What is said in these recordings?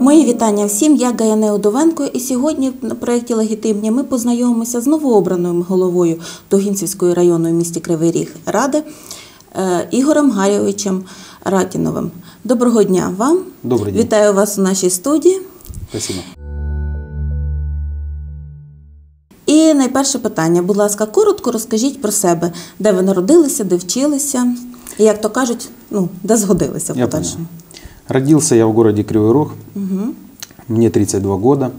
Мої вітання всім. Я Гаяне Удовенко, і сьогодні на проєкті Легітимні ми познайомимося з новообраною головою Дугінцівської районної місті Кривий Ріг ради е, Ігорем Гарійовичем Ратіновим. Доброго дня вам. Добрий день. Вітаю вас у нашій студії. Спасибо. І найперше питання, будь ласка, коротко розкажіть про себе, де ви народилися, де вчилися, і як то кажуть, ну де згодилися в Я подальшому. понял. Родился я в городе Кривой Рог. Мне 32 года.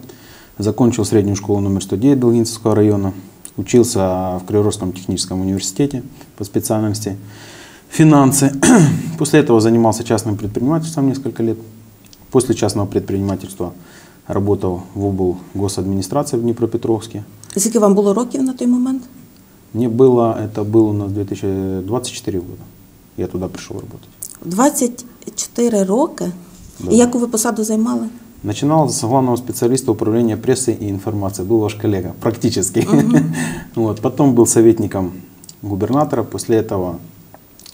Закончил среднюю школу номер 109 Долгинцевского района. Учился в Криворожском техническом университете по специальности финансы. После этого занимался частным предпринимательством несколько лет. После частного предпринимательства работал в обл. госадминистрации в Днепропетровске. Скільки вам було років на той момент? Мне было, это был у нас 2024 года. Я туда пришел работать. 24 роки. Да. І яку ви посаду займали? Начинал с главного специалиста управления прессой и информацией. Был ваш коллега, практически. вот. Потом был советником губернатора. После этого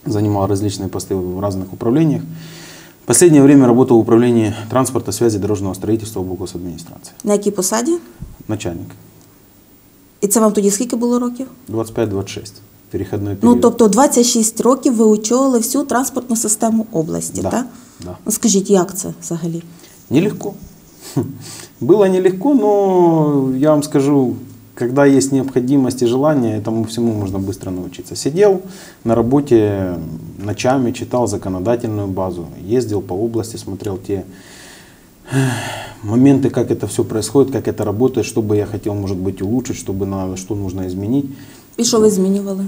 занимал различные посты в разных управлениях. В последнее время работал в управлении транспорта, связи, дорожного строительства в администрации. На якій посаді? Начальник. І це вам тоді скільки було років? 25-26. Переходной Ну, период. тобто 26 років ви очолили всю транспортну систему області, Да, так? да. Ну, скажіть, як це взагалі? Нелегко. Было нелегко, но я вам скажу, когда есть необходимость и желание, этому всему можно быстро научиться. Сидел на работе ночами, читал законодательную базу, ездил по области, смотрел те моменты, как это все происходит, как это работает, что бы я хотел, может быть, улучшить, чтобы на, что нужно изменить. І що ви змінювали?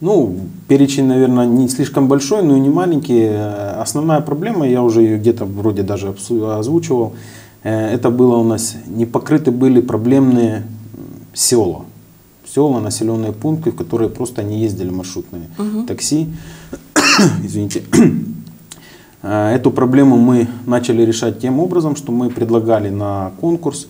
Ну, перечень, наверное, не слишком большой, но и не маленький. Э, Основная проблема, я уже ее где-то вроде даже озвучивал, э, это было у нас, не покрыты были проблемные села. Села, населенные пункты, в которые просто не ездили маршрутные такси. Извините. Э, Эту проблему мы начали решать тем образом, что мы предлагали на конкурс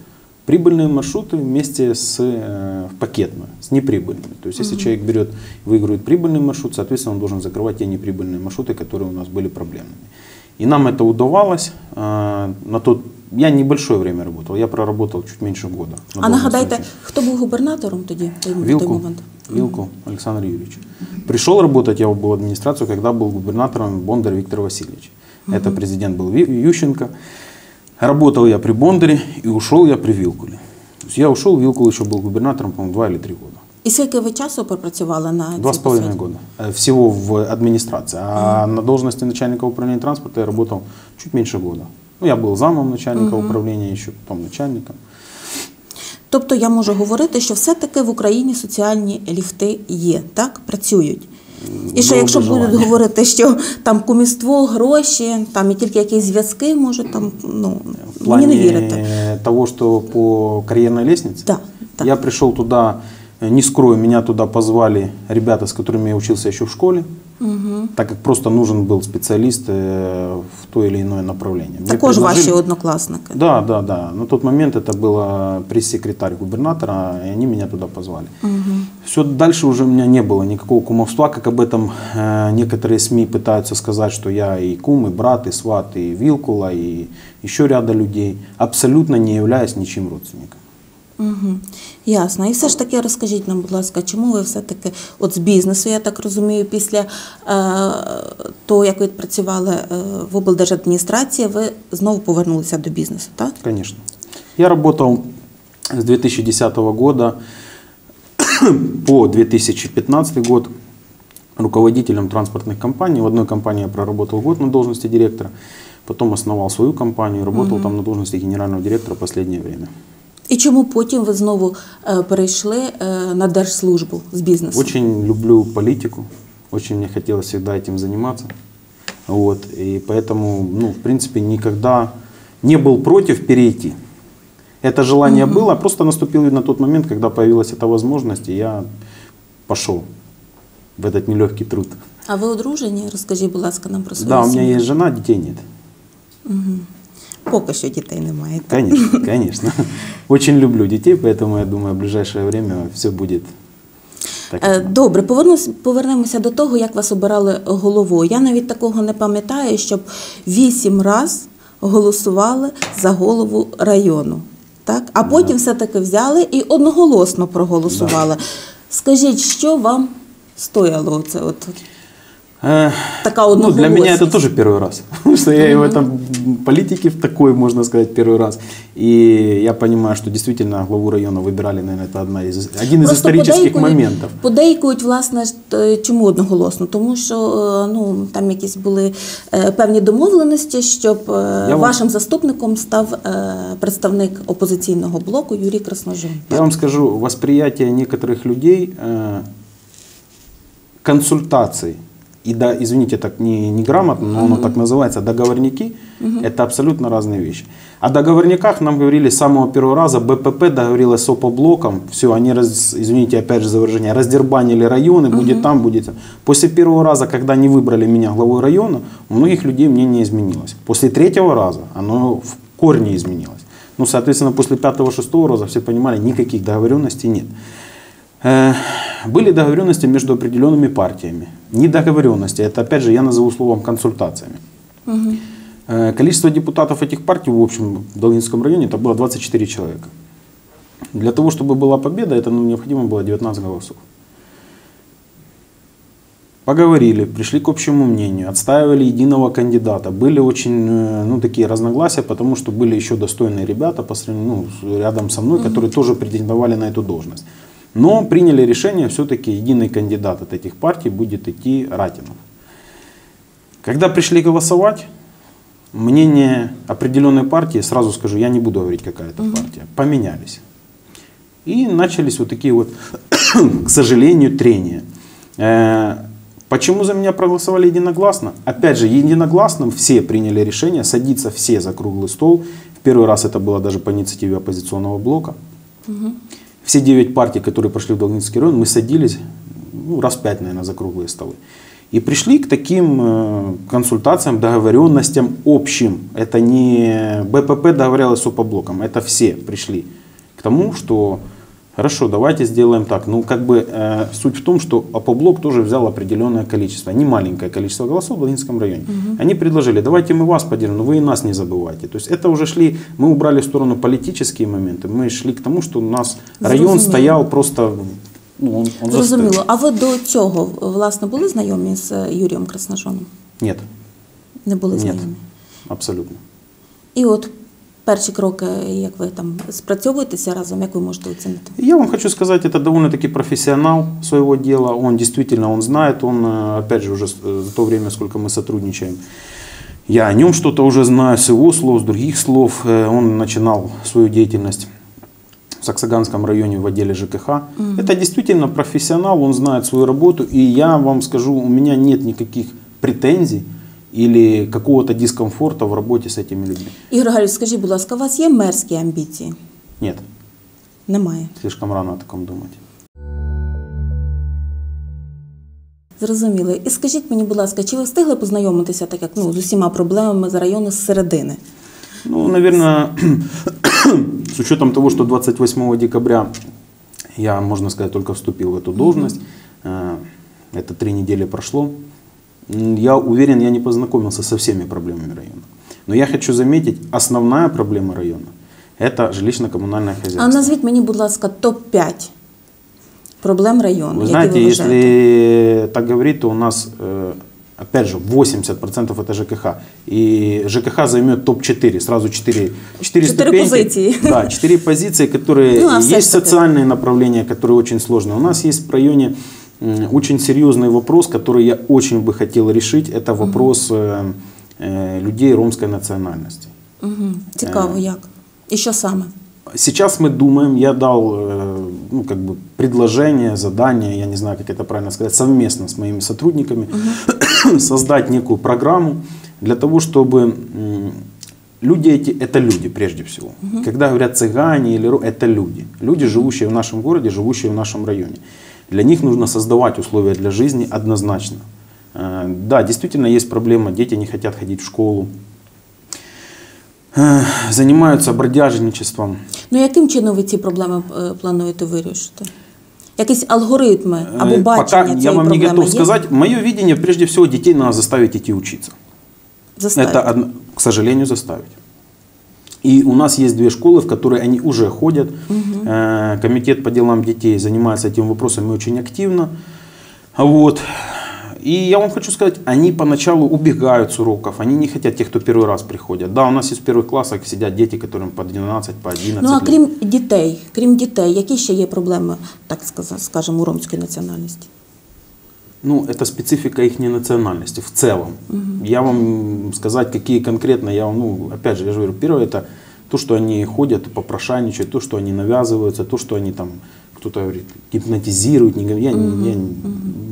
прибыльные маршруты вместе с э, пакетно, с неприбыльными. То есть, если человек берет, выигрывает прибыльный маршрут, соответственно, он должен закрывать те неприбыльные маршруты, которые у нас были проблемными. И нам это удавалось. э, На тот, я небольшое время работал, я проработал чуть меньше года. на А нагадайте, должности. хто був губернатором тоді? в той- в той Вилку, момент? Вилку Александр Юрьевич. Пришел работать я был в администрацию, когда был губернатором Бондар Виктор Васильевич. Это президент был Ви- Ющенко. Работал я при Бондаре и ушел я при Вилкуле. То есть я ушел, Вилкул еще был губернатором, по-моему, два или три года. І скільки ви часу пропрацювали на Два цій с половиной посаді? года. Э, Всего в администрации. А на должности начальника управления транспорта я работал чуть меньше года. Ну, я был замом начальника управления, еще потом начальником. Тобто я можу говорити, що все-таки в Україні соціальні ліфти є, так? Працюють. І що якщо будуть говорити, що там куміство, гроші, там і тільки якісь зв'язки, можуть там ну в мені не вірити. того, що по кар'єрній лестнице, да, да. я прийшов туди, не скрою, мене туди позвали ребята, з якими я вчився ще в школі. Школе, так как просто нужен был специалист э, в то или иное направление. Також предложили- ваші однокласники. Да, да, да. На тот момент это была пресс-секретарь губернатора, и они меня туда позвали. Все дальше уже у меня не было никакого кумовства, как об этом э, некоторые СМИ пытаются сказать, что я и кум, и брат, и сват, и Вилкула, и еще ряда людей. Абсолютно не являюсь ничьим родственником. Угу. Ясно. І все ж таки розкажіть нам, будь ласка, чому ви все-таки от з бізнесу, я так розумію, після е, того, як ви працювали е, в облдержадміністрації, ви знову повернулися до бізнесу, так? Конечно. Я работал с 2010 года по 2015 год руководителем транспортных компаний. В одной компании я проработал год на должности директора, потом основал свою компанию, работал там на должности генерального директора последнее время. І чому потім ви знову е, перейшли е, на держслужбу з бізнесу? Очень люблю политику, очень мне хотелось всегда этим заниматься. Вот, и поэтому, ну, в принципе, никогда не был против перейти. Это желание было, просто наступил на тот момент, когда появилась эта возможность, и я пошел в этот нелегкий труд. А ви одружені? Розкажіть, будь ласка, нам про свою Да, у меня сім'ю. есть жена, детей нет. Поки що дітей немає. Конечно, конечно. Очень люблю детей, поэтому я думаю, в ближайшее время все будет Так, Е, Добре, повернусь, повернемося до того, як вас обирали головою. Я навіть такого не пам'ятаю, щоб вісім раз голосували за голову району. Так? А потім все-таки взяли і одноголосно проголосували. Скажіть, що вам стояло це? От? Э, Така ну, для меня одноголосність. это тоже первый раз. Потому что я и в этом политике в такой, можно сказать, первый раз. И я понимаю, что действительно главу района выбирали, наверное, это одна из, один из Просто исторических подейкують- моментов. Подейкують, власне, ж, е, чому одноголосно? Тому що е, ну, там якісь були е, певні домовленості, щоб е, Я вам- вашим заступником став е, представник опозиційного блоку Юрій Красножон. Я вам скажу, восприятие некоторых людей э, консультаций, и да, извините, так не, не грамотно, но оно так называется, договорники, это абсолютно разные вещи. О договорниках нам говорили с самого первого раза, БПП договорилась с ОПОблоком, все, они, раз, извините, опять же за выражение, раздербанили районы, будет там, будет там. После первого раза, когда они выбрали меня главой района, у многих людей мнение изменилось. После третьего раза оно в корне изменилось. Ну, соответственно, после пятого-шестого раза все понимали, никаких договоренностей нет. Э, Были договоренности между определенными партиями. Не договоренности, это опять же я назову словом консультациями. Э, Количество депутатов этих партий в общем в Долинском районе это было 24 человека. Для того, чтобы была победа, это ну, необходимо было 19 голосов. Поговорили, пришли к общему мнению, отстаивали единого кандидата. Были очень э, ну, такие разногласия, потому что были еще достойные ребята по сравнению, ну, рядом со мной, которые тоже претендовали на эту должность. Но приняли решение, все-таки единый кандидат от этих партий будет идти Ратинов. Когда пришли голосовать, мнение определенной партии, сразу скажу, я не буду говорить, какая это партия, поменялись. И начались вот такие вот, к сожалению, трения. Э, Почему за меня проголосовали единогласно? Опять же, единогласным все приняли решение садиться все за круглый стол. В первый раз это было даже по инициативе оппозиционного блока. Все девять партий, которые прошли в Долгинский район, мы садились ну, раз пять, наверное, за круглые столы. И пришли к таким э, консультациям, договоренностям общим. Это не БПП договорялась с ОПОблоком, это все пришли к тому, что хорошо, давайте сделаем так. Ну, как бы э, суть в том, что ОПОблок тоже взял определенное количество, не маленькое количество голосов в Долинском районе. Они предложили, давайте мы вас поделим, но вы и нас не забывайте. То есть это уже шли, мы убрали в сторону политические моменты, мы шли к тому, что у нас район Зрозуміло. стоял просто, ну, он, он застыл. Зрозуміло. А ви до цього власне були знайомі з е, Юрієм Красножоном? Нет, Не були нет, знайомі. абсолютно. І от перші кроки, як ви там спрацьовуєтеся разом, як ви можете оцінити? Я вам хочу сказать, это довольно-таки профессионал своего дела. Он действительно, он знает, он, э, опять же, уже с- э, за то время, сколько мы сотрудничаем, я о нем что-то уже знаю, с его слов, с других слов. Э, Он начинал свою деятельность в Саксаганском районе в отделе ЖКХ. Это действительно профессионал, он знает свою работу. И я вам скажу, у меня нет никаких претензий или какого-то дискомфорта в работе с этими людьми. Ігор Галюсь, скажіть, будь ласка, у вас є мерські амбіції? Нет, Немає. слишком рано о таком думать. Зрозуміло. І скажіть мені, будь ласка, чи ви встигли познайомитися так як ну, з усіма проблемами з району з середини? Ну, наверное, с учетом того, что 28 декабря я, можно сказать, только вступил в эту должность, э, это три недели прошло, м, я уверен, я не познакомился со всеми проблемами района. Но я хочу заметить, основная проблема района – это жилищно-коммунальное А хозяйство. назвіть мені, будь ласка, топ-5 проблем району. Вы які знаете, ви вважаєте. если так говорить, то у нас, э, опять же, 80% это ЖКХ. И ЖКХ займет топ-4, сразу 4, 4 Четыре ступеньки. позиции. Да, 4 позиции, которые... Ну, а все есть ж таки. социальные направления, которые очень сложные. У нас есть в районе м, очень серьезный вопрос, который я очень бы хотел решить. Это вопрос э, людей ромской национальности. Угу. Цікаво, як? І що саме? Сейчас мы думаем, я дал ну, как бы предложение, задание, я не знаю, как это правильно сказать, совместно с моими сотрудниками создать некую программу для того, чтобы люди эти, это люди прежде всего. Когда говорят цыгане или это люди. Люди, живущие в нашем городе, живущие в нашем районе. Для них нужно создавать условия для жизни однозначно. Э, Да, действительно есть проблема, дети не хотят ходить в школу, Э, занимаются бродяжничеством. Ну яким чином ви ці проблеми е, плануєте вирішити? Якісь алгоритми або Э, бачення Пока я цієї вам не проблеми готов є? сказать. Мое видение, прежде всего, детей надо заставить идти учиться. Заставити? Это, одно- к сожалению, заставить. И у нас есть две школы, в которые они уже ходят. Э, Комитет по делам детей занимается этим вопросом очень активно. Вот. И я вам хочу сказать, они поначалу убегают с уроков, они не хотят тех, кто первый раз приходят. Да, у нас есть в первых классах сидят дети, которым по 12, по 11 Ну а лет. крім дітей, крім дітей, які ще є проблеми, так сказати, скажімо, у ромської національності? Ну, это специфика их национальности в целом. Я вам сказать, какие конкретно, я вам, ну, опять же, я же говорю, первое это то, что они ходят, попрошайничают, то, что они навязываются, то, что они там, кто-то говорит, гипнотизируют. Не, я, не- я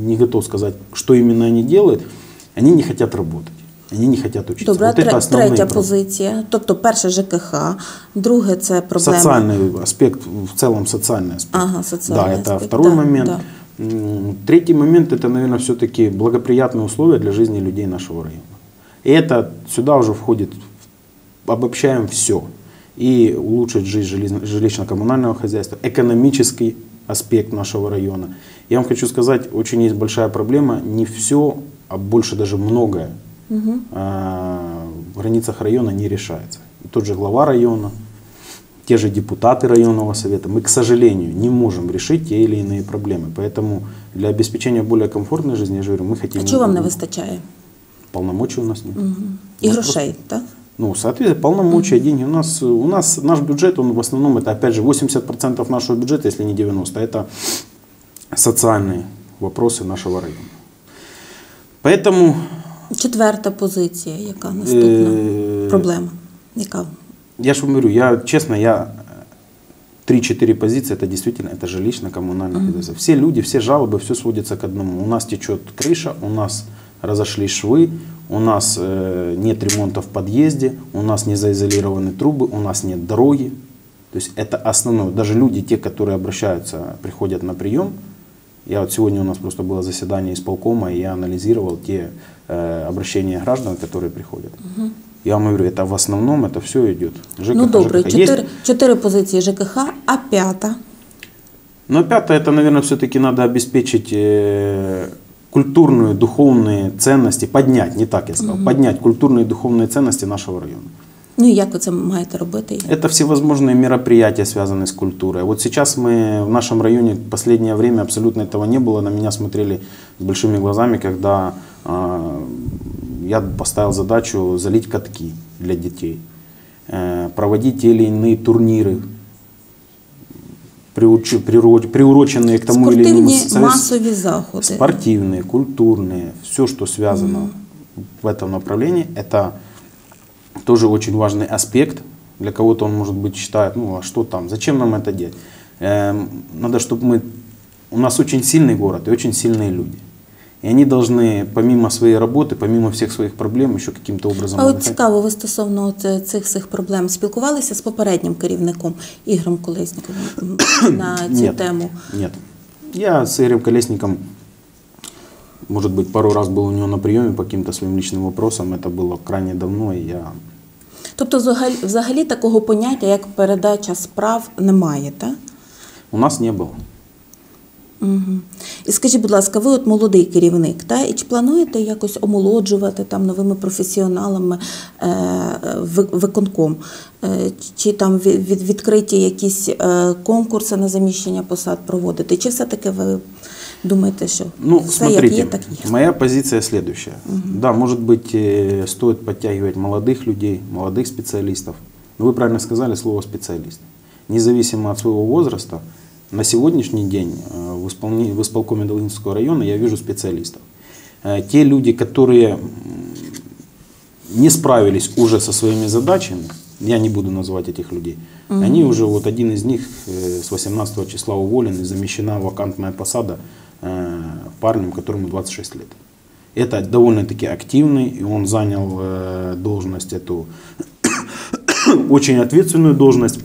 не готов сказать, что именно они делают. Они не хотят работать, они не хотят учиться. Добре, вот третя проблемы. позиція. Тобто, перше ЖКХ, друге це проблема. Социальный аспект, в целом социальный аспект. Ага, социальный Да, это аспект, второй да, момент. да. Третий момент, это, наверное, все-таки благоприятные условия для жизни людей нашего района. И это сюда уже входит, обобщаем все. И улучшить жизнь жилищно-коммунального хозяйства, экономический аспект нашего района. Я вам хочу сказать, очень есть большая проблема, не все, а больше даже многое а, в границах района не решается. И тот же глава района, те же депутаты районного совета, мы, к сожалению, не можем решить те или иные проблемы. Поэтому для обеспечения более комфортной жизни, я же говорю, мы хотим... А чого вам не вистачає? Полномочий у нас нет. І Ну, грошей, так? Ну, соответственно, полномочия, деньги. У нас, у нас наш бюджет, он в основном, это опять же 80% нашего бюджета, если не 90%, это социальные вопросы нашего района. Поэтому Четверта позиція, яка наступна Е, проблема? Яка? я же говорю, я честно, я э, 3-4 позиции, это действительно, это жилищно-коммунальное хозяйство. Все люди, все жалобы, все сводится к одному. У нас течет крыша, у нас разошлись швы, у нас э, нет ремонта в подъезде, у нас не заизолированы трубы, у нас нет дороги. То есть это основное. Даже люди, те, которые обращаются, приходят на прием, я вот сегодня у нас просто было заседание исполкома, и я анализировал те э, обращения граждан, которые приходят. Я вам говорю, это в основном это все идет. ЖКХ, ну добре, ЖКХ. Есть- чотири, чотири позиції ЖКХ, а п'ята. Но пятое, это, наверное, все-таки надо обеспечить э, культурные, духовные ценности, поднять, не так я сказал, поднять культурные и духовные ценности нашего района. Ну і як ви це маєте робити? Это всевозможные мероприятия, связанные с культурой. Вот сейчас мы в нашем районе в последнее время абсолютно этого не было. На меня смотрели с большими глазами, когда а, я поставил задачу залить катки для детей, э, проводить те или иные турниры, приуроченные к тому или иному Спортивні масові заходи. спортивные, культурные, все, что связано в этом направлении, это тоже очень важный аспект. Для кого-то он, может быть, считает, ну а что там, зачем нам это делать? Эм, надо, чтобы мы... У нас очень сильный город и очень сильные люди. И они должны, помимо своей работы, помимо всех своих проблем, еще каким-то образом... А от отдыхать. цікаво, ви стосовно от е, цих всіх проблем спілкувалися з попереднім керівником Ігорем Колесніковим на цю Нет. тему? Нет. Я с Игорем Колесником, может быть, пару раз был у него на приеме по каким-то своим личным вопросам. Это было крайне давно, и я Тобто, взагалі, взагалі такого поняття, як передача справ, немає, так? У нас не было. Угу. І скажіть, будь ласка, ви от молодий керівник, та? і чи плануєте якось омолоджувати там новими професіоналами е, ви- виконком? Е, чи там від, від- відкриті якісь е, конкурси на заміщення посад проводити? Чи все-таки ви думаєте, що Ну, все смотрите, як є, так є? моя позиция следующая. Да, может быть, э, стоит подтягивать молодых людей, молодых специалистов. Но вы правильно сказали слово специалист. Независимо от своего возраста, на сегодняшний день э, в, исполни- в исполкоме Долинского района я вижу специалистов. Э, Те люди, которые не справились уже со своими задачами, я не буду называть этих людей, они уже, вот один из них э, с 18 числа уволен и замещена вакантная посада парнем, которому 26 лет. Это довольно-таки активный, и он занял должность эту, очень ответственную должность.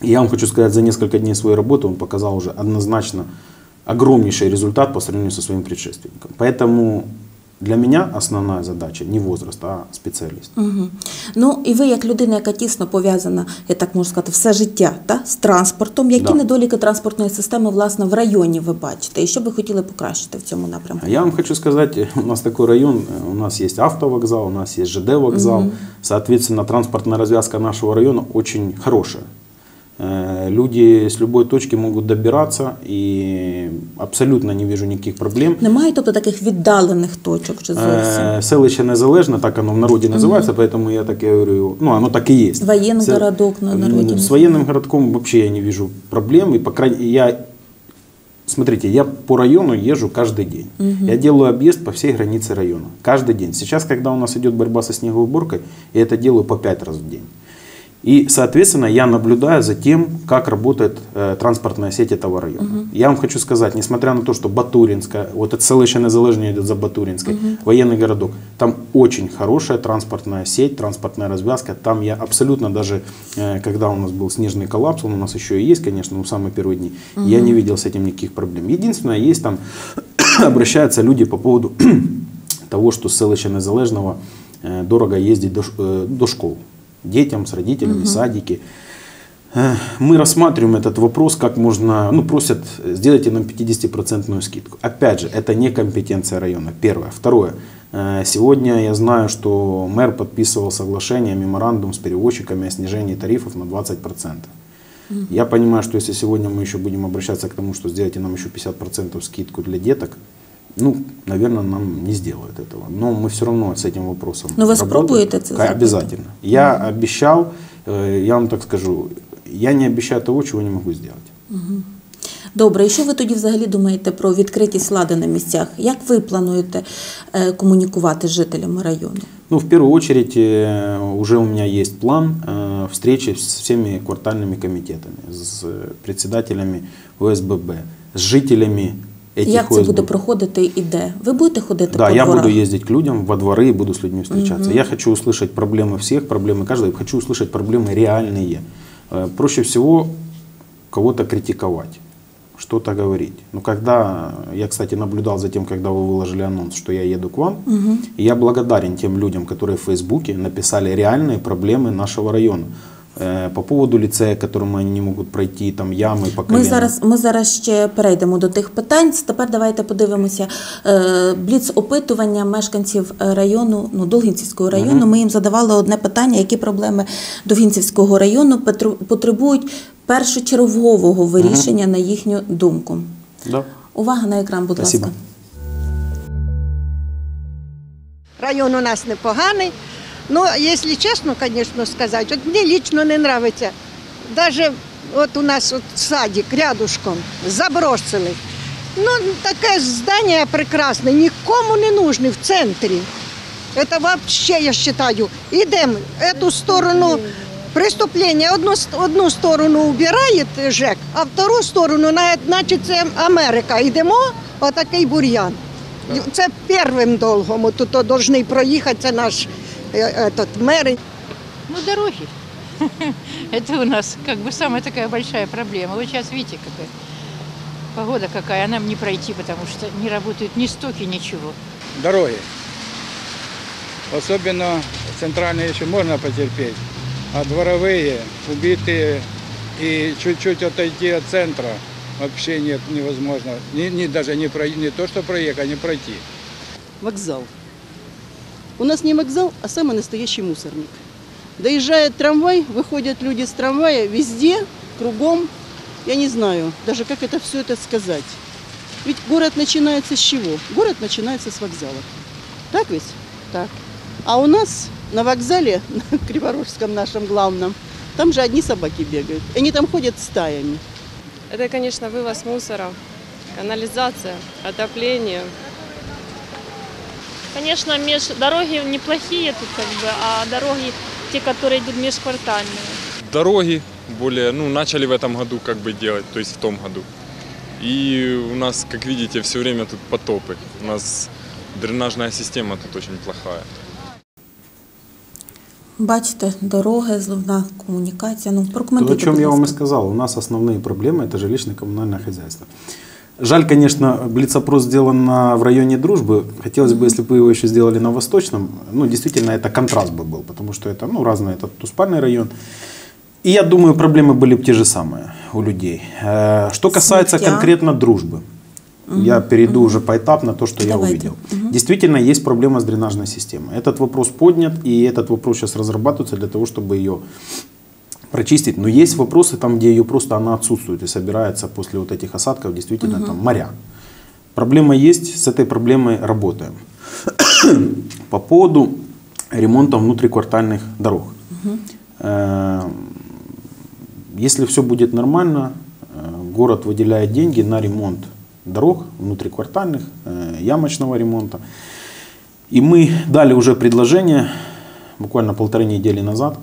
И я вам хочу сказать, за несколько дней своей работы он показал уже однозначно огромнейший результат по сравнению со своим предшественником. Поэтому Для меня основная задача не возраст, а специалист. Угу. Ну і ви, як людина, яка тісно пов'язана, я так можу сказати, все життя та, з транспортом, які Да. недоліки транспортної системи власне в районі ви бачите, і що би хотіли покращити в цьому напрямку? Я вам хочу сказать, у нас такой район, э, у нас есть автовокзал, у нас есть ЖД вокзал. Соответственно, транспортная развязка нашего района очень хорошая. Э, Люди с любой точки могут добираться и абсолютно не вижу никаких проблем. Немає тобто таких віддалених точок чи зовсім? Э, Селище Незалежне, так оно в народе называется, поэтому я так и говорю, ну оно так и есть. Военный Це- городок на народе С военным городком вообще я не вижу проблем. И по крайней я Смотрите, я по району езжу каждый день. Я делаю объезд по всей границе района. Каждый день. Сейчас, когда у нас идет борьба со снегоуборкой, я это делаю по 5 раз в день. И, соответственно, я наблюдаю за тем, как работает э, транспортная сеть этого района. Я вам хочу сказать, несмотря на то, что Батуринская, вот это селище Незалежное идет за Батуринской, военный городок, там очень хорошая транспортная сеть, транспортная развязка. Там я абсолютно даже, э, когда у нас был снежный коллапс, он у нас еще и есть, конечно, но в самые первые дни, я не видел с этим никаких проблем. Единственное, есть там, обращаются люди по поводу того, что с селища Незалежного э, дорого ездить до, э, до школ. Детям, с родителями, садики. Э, Мы рассматриваем этот вопрос, как можно, ну, просят, сделайте нам 50% скидку. Опять же, это не компетенция района, первое. Второе, э, сегодня я знаю, что мэр подписывал соглашение, меморандум с перевозчиками о снижении тарифов на 20%. Я понимаю, что если сегодня мы еще будем обращаться к тому, что сделайте нам еще 50% скидку для деток, ну, наверное, нам не сделают этого. Но мы все равно с этим вопросом Но вы работаем. спробуете это Ка- сделать? Обязательно. Я обещал, э, я вам так скажу, я не обещаю того, чего не могу сделать. Добре, і що ви тоді взагалі думаєте про відкритість влади на місцях? Як ви плануєте е, комунікувати з жителями району? Ну, в первую очередь, э, уже у меня есть план э, встречи с всеми квартальными комитетами, с э, председателями ОСББ, с жителями этих Як це буде ОСББ. проходити і де? Ви будете ходити Да, по я дворах? буду ездить к людям во дворы и буду с людьми встречаться. Я хочу услышать проблемы всех, проблемы каждого. Хочу услышать проблемы реальные. Э, Проще всего кого-то критиковать, что-то говорить. Но когда, я, кстати, наблюдал за тем, когда вы выложили анонс, что я еду к вам, и я благодарен тем людям, которые в Фейсбуке написали реальные проблемы нашего района. Э, По поводу лицея, к которому они не могут пройти, там ямы по Ми зараз, ми зараз ще перейдемо до тих питань. Тепер давайте подивимося е, бліц опитування мешканців е, району, ну Долгінцівського району. Ми їм задавали одне питання, які проблеми Довгінцівського району потребують першочергового вирішення на їхню думку. Да. Увага на екран, будь Спасибо. ласка. Район у нас непоганий. Ну, если честно, конечно, сказать, вот мне лично не нравится. Даже вот у нас вот садик рядышком забросили. Ну, таке здание прекрасне, нікому не нужне в центрі. Это вообще, я считаю, идем эту сторону преступления. Одну, одну сторону убирает ЖЕК, а вторую сторону, значить, це Америка. Йдемо, отакий бур'ян. Це первим долгом тут повинні проїхати, це наш этот, мер. Ну, дороги. Это у нас как бы самая такая большая проблема. Вот сейчас видите, какая погода какая, а нам не пройти, потому что не работают ни стоки, ничего. дороги. Особенно центральные еще можно потерпеть, а дворовые, убитые и чуть-чуть отойти от центра вообще нет, невозможно. Ни, ни- даже не, про, не то, что проехать, а не пройти. вокзал. У нас не вокзал, а самый настоящий мусорник. Доезжает трамвай, выходят люди с трамвая, везде, кругом, я не знаю, даже как это все это сказать. Ведь город начинается с чего? Город начинается с вокзала. Так ведь? Так. А у нас на вокзале, на Криворожском нашем главном, там же одни собаки бегают. Они там ходят стаями. Это, конечно, вывоз мусора, канализация, отопление. Конечно, меж... дороги неплохие тут как бы, а дороги, те, которые идут межквартальные. дороги более, ну, начали в этом году как бы делать, то есть в том году. И у нас, как видите, все время тут потопы. У нас дренажная система тут очень плохая. Бачите, дороги, зливна комунікація. Ну, То, о прокоментуйте, чем я вам и сказал, у нас основные проблемы – это жилищно-коммунальное хозяйство. Жаль, конечно, блиц-опрос сделан на, в районе Дружбы. Хотелось бы, если бы его еще сделали на Восточном. Ну, действительно, это контраст бы был, потому что это, ну, разные, это Туспальный район. И я думаю, проблемы были бы те же самые у людей. Э, Что касается Смертя. конкретно дружбы, я перейду уже поэтапно то, что я Давайте. увидел. Действительно, есть проблема с дренажной системой. Этот вопрос поднят, и этот вопрос сейчас разрабатывается для того, чтобы ее прочистить. Но есть вопросы там, где ее просто она отсутствует и собирается после вот этих осадков действительно там моря. Проблема есть, с этой проблемой работаем. По поводу ремонта внутриквартальных дорог. Э, Если все будет нормально, э, город выделяет деньги на ремонт дорог внутриквартальных, э, ямочного ремонта. И мы дали уже предложение буквально полторы недели назад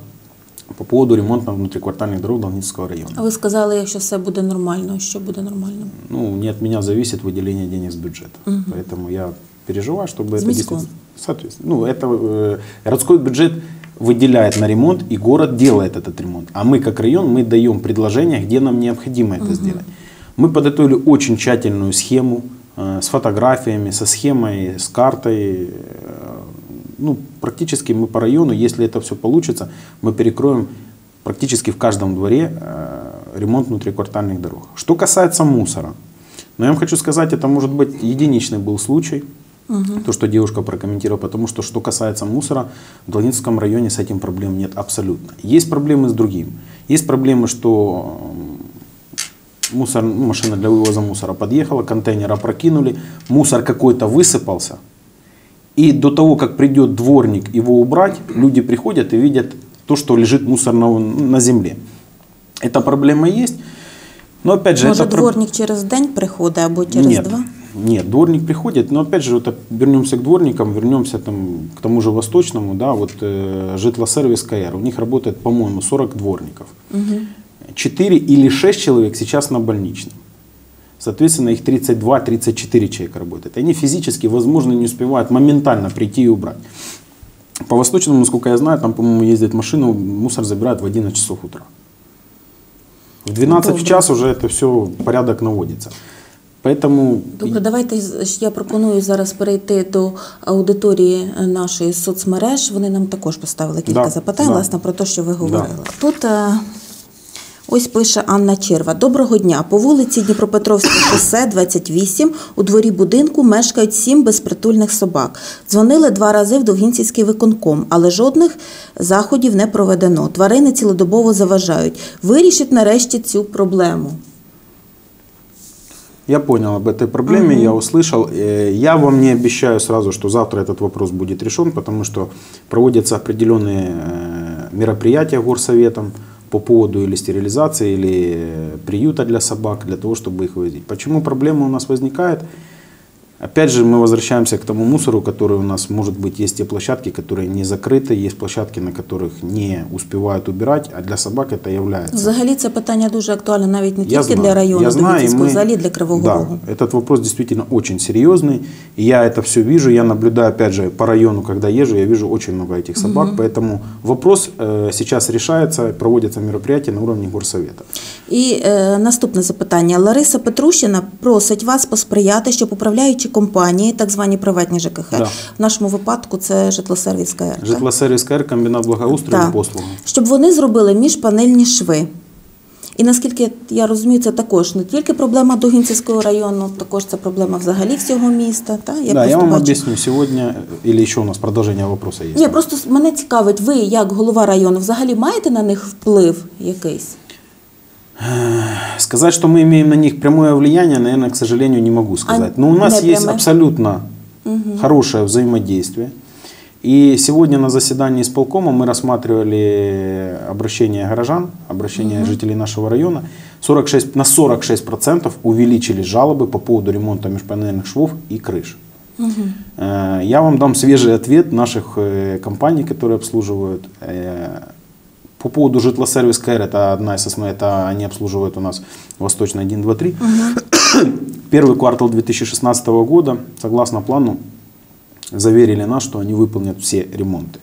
по поводу ремонта внутриквартальных дорог Долгинского района. А ви сказали, якщо все буде нормально, що буде нормально? Ну, не от меня зависит выделение денег с бюджета. Поэтому я переживаю, чтобы С это Митько. действительно... Соответственно, ну, это э, городской бюджет выделяет на ремонт, и город делает этот ремонт. А мы, как район, мы даем предложение, где нам необходимо это сделать. Мы подготовили очень тщательную схему э, с фотографиями, со схемой, с картой. э, ну, практически мы по району, если это все получится, мы перекроем практически в каждом дворе э, ремонт внутриквартальных дорог. Что касается мусора, но я вам хочу сказать, это может быть единичный был случай, то, что девушка прокомментировала, потому что, что касается мусора, в Долинском районе с этим проблем нет абсолютно. Есть проблемы с другим. Есть проблемы, что мусор, ну, машина для вывоза мусора подъехала, контейнер опрокинули, мусор какой-то высыпался, и до того, как придет дворник его убрать, люди приходят и видят то, что лежит мусор на, земле. Эта проблема есть. Но опять же, Може, это дворник через день приходить або через нет, два? Нет, дворник приходит, но опять же, вот, вернемся к дворникам, вернемся там, к тому же Восточному, да, вот э, житлосервис КР, у них работает, по-моему, 40 дворников. 4 или 6 человек сейчас на больничном. Соответственно, их 32-34 человека работает. Они физически, возможно, не успевают моментально прийти и убрать. По Восточному, насколько я знаю, там, по-моему, ездит машину, мусор забирают в 11 часов утра. В 12 в час уже это все, порядок наводится. Поэтому Добре, давайте я пропоную зараз перейти до аудиторії нашої соцмереж. Вони нам також поставили кілька Да, запитань, да. власне, про те, що ви говорили. Тут е, ось пише Анна Черва. Доброго дня. По вулиці Дніпропетровське шосе 28 у дворі будинку мешкають сім безпритульних собак. Дзвонили два рази в Довгінцівський виконком, але жодних заходів не проведено. Тварини цілодобово заважають. Вирішіть нарешті цю проблему. Я понял об этой проблеме, я услышал. Э, Я вам не обещаю сразу, что завтра этот вопрос будет решен, потому что проводятся определенные э, мероприятия горсоветом По поводу или стерилизации, или приюта для собак, для того, чтобы их вывозить. Почему проблема у нас возникает? Опять же, мы возвращаемся к тому мусору, который у нас, может быть, есть те площадки, которые не закрыты, есть площадки, на которых не успевают убирать, а для собак это является Взагалі це питання дуже актуальне навіть не я тільки знаю, для району я знаю, и Довгінцівського, мы- взагалі для Кривого да, Рогу. Этот вопрос действительно очень серьезный. И я это все вижу, я наблюдаю, опять же, по району, когда езжу, я вижу очень много этих собак. Поэтому вопрос э, сейчас решается, проводятся мероприятия на уровне горсовета. І е, наступне запитання. Лариса Петрущина просить вас посприяти, щоб управляючі компанії, так звані приватні ЖКХ, Да. в нашому випадку це житлосервіс КР, так? Житлосервис КР, комбинат благоустрою і послуги. щоб вони зробили міжпанельні шви. І наскільки я розумію, це також не тільки проблема Дугінцівського району, також це проблема взагалі всього міста. Та? Я да, я вам бачу. объясню сегодня, или еще у нас продолжение вопроса есть. Ні, просто мене цікавить, ви, як голова району, взагалі маєте на них вплив якийсь? Сказать, что мы имеем на них прямое влияние, наверное, к сожалению, не могу сказать. А Но у нас не есть абсолютно хорошее взаимодействие. И сегодня на заседании исполкома мы рассматривали обращение горожан, обращение жителей нашего района. 46, на 46% увеличили жалобы по поводу ремонта межпанельных швов и крыш. Э, Я вам дам свежий ответ наших э, компаний, которые обслуживают. По поводу житлосервис КР, это одна из основных, это они обслуживают у нас Восточный 1, 2, 3. Первый квартал 2016 года, согласно плану, заверили нас, что они выполнят все ремонты.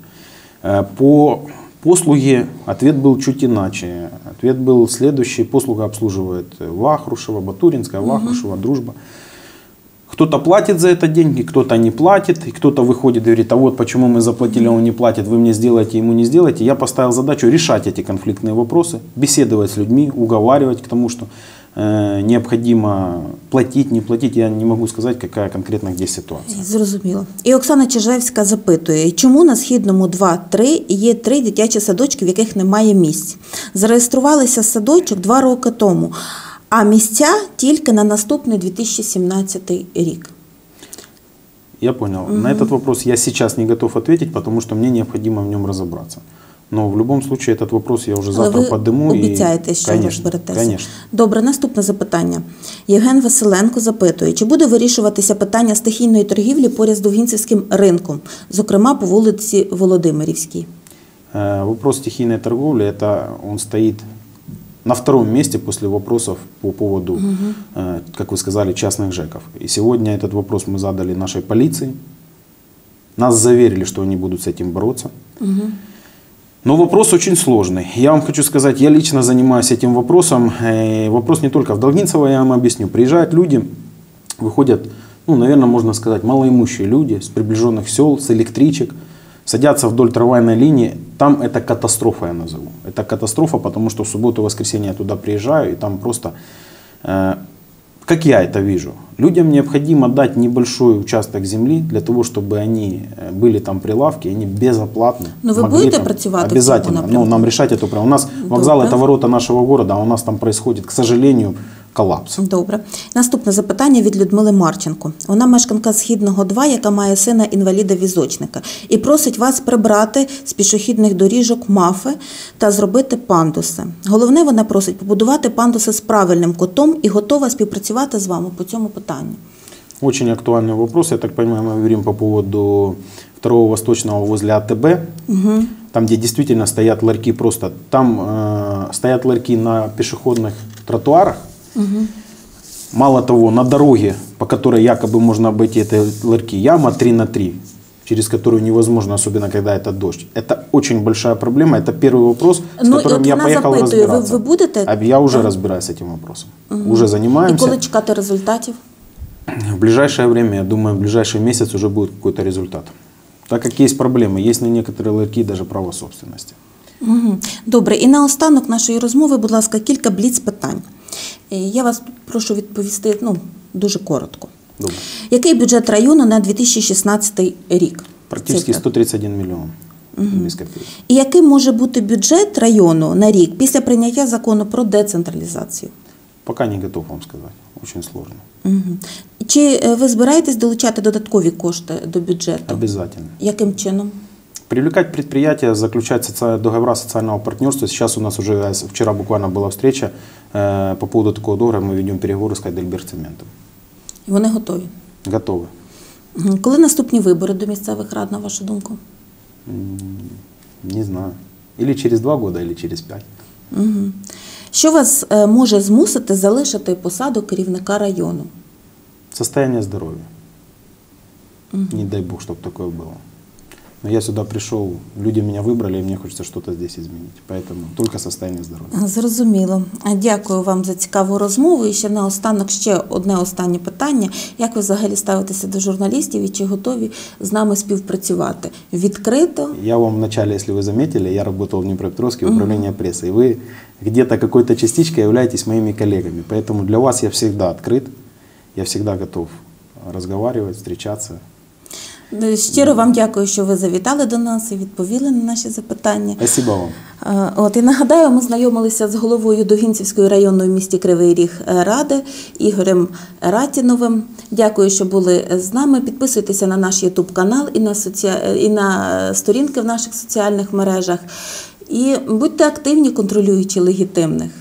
Э, По Послуги, ответ был чуть иначе. Ответ был следующий. Послуга обслуживает Вахрушева, Батуринская, Вахрушева, Дружба. Кто-то платит за это деньги, кто-то не платит, и кто-то выходит и говорит, а вот почему мы заплатили, а он не платит, вы мне сделаете, ему не сделаете. Я поставил задачу решать эти конфликтные вопросы, беседовать с людьми, уговаривать к тому, что э, необходимо платить, не платить. Я не могу сказать, какая конкретно где ситуация. Зрозуміло. І Оксана Чижевська запитує, чому на східному 2-3 є три дитячі садочки, в яких немає місць. Зареєструвалися садочок два роки тому, а місця тільки на наступний 2017 рік. Я понял. На этот вопрос я сейчас не готов ответить, потому что мне необходимо в нем разобраться. Но в любом случае этот вопрос я уже Але завтра ви подниму. обіцяєте, що конечно, розберетеся. Конечно. Добре, наступне запитання. Євген Василенко запитує, чи буде вирішуватися питання стихійної торгівлі поряд з Довгінцівським ринком, зокрема по вулиці Володимирівській? Э, Вопрос стихийной торговли, это он стоит на втором месте после вопросов по поводу, э, как вы сказали, частных ЖЭКов. И сегодня этот вопрос мы задали нашей полиции. Нас заверили, что они будут с этим бороться. Но вопрос очень сложный. Я вам хочу сказать, я лично занимаюсь этим вопросом. Э, Вопрос не только в Долгинцево, я вам объясню. Приезжают люди, выходят, ну, наверное, можно сказать, малоимущие люди с приближенных сел, с электричек, садятся вдоль трамвайной линии. Там это катастрофа, я назову. Это катастрофа, потому что в субботу и воскресенье я туда приезжаю, и там просто, э, как я это вижу, людям необходимо дать небольшой участок земли для того, чтобы они э, были там прилавки, они безоплатно Ну, вы будете там- цьому Обязательно. Ну, нам решать эту проблему. У нас вокзал Добре. это ворота нашего города, а у нас там происходит, к сожалению, коллапс. Добре. Наступне запитання від Людмили Марченко. Вона мешканка Східного 2, яка має сина інваліда-візочника, і просить вас прибрати з пішохідних доріжок мафи та зробити пандуси. Головне, вона просить побудувати пандуси з правильним котом і готова співпрацювати з вами по цьому питанню. Очень актуальный вопрос. Я так понимаю, мы говорим по поводу второго восточного возле АТБ. Там, где действительно стоят ларьки просто. Там э, стоят ларьки на пешеходных тротуарах. Мало того, на дороге, по которой якобы можно обойти эти ларьки, яма 3 на 3 через которую невозможно, особенно когда это дождь. Это очень большая проблема. Это первый вопрос, с Ну, и которым вот я она поехал запытывает, вы- разбираться. вы будете? А Я уже разбираюсь с этим вопросом. Уже І занимаемся. коли чекати результатів? В ближайшее время, я думаю, в ближайший месяц уже будет какой-то результат. Так как есть проблемы, есть на некоторые ларьки даже право собственности. Мгм. Добре, і наостанок нашої розмови, будь ласка, кілька бліц питань. Е, Я вас прошу відповісти ну, дуже коротко. Добре. Який бюджет району на 2016 рік? Цифра. 131 миллион. Без копеек. І яким може бути бюджет району на рік після прийняття закону про децентралізацію? Пока не готов вам сказать. Очень сложно. Мгм. Чи е, ви збираєтесь долучати додаткові кошти до бюджету? Обязательно. Яким чином? Привлекать предприятия, заключать соци- договора социального партнерства. Сейчас у нас уже, э, с- вчера буквально была встреча э, по поводу такого договора. Мы ведем переговоры с Кайдельбергцементом. І вони готові. Готовы. Мгм. Коли наступні вибори до місцевих рад, на вашу думку? Не знаю. Или через два года, или через пять. Мгм. Що вас е, може змусити залишити посаду керівника району? Состояние здоровья. Не дай бог, чтобы такое было. Но я сюда пришел, люди меня выбрали, и мне хочется что-то здесь изменить. Поэтому только состояние здоровья. Зрозуміло. А Дякую вам за цікаву розмову. І ще наостанок ще одне останнє питання. Як ви взагалі ставитеся до журналістів і чи готові з нами співпрацювати? Відкрито? Я вам вначале, если вы заметили, я работал в Днепропетровске в управлении прессы, и вы где-то какой-то частичкой являетесь моими коллегами. Поэтому для вас я всегда открыт, я всегда готов разговаривать, встречаться. Е, Щиро вам дякую, що ви завітали до нас і відповіли на наші запитання. Спасибо вам. Е, От і нагадаю, ми знайомилися з головою Довгінцівської районної місті Кривий Ріг е, ради Ігорем Ратіновим. Дякую, що були з нами. Підписуйтеся на наш Ютуб канал і на соці... і на сторінки в наших соціальних мережах. І будьте активні, контролюючи легітимних.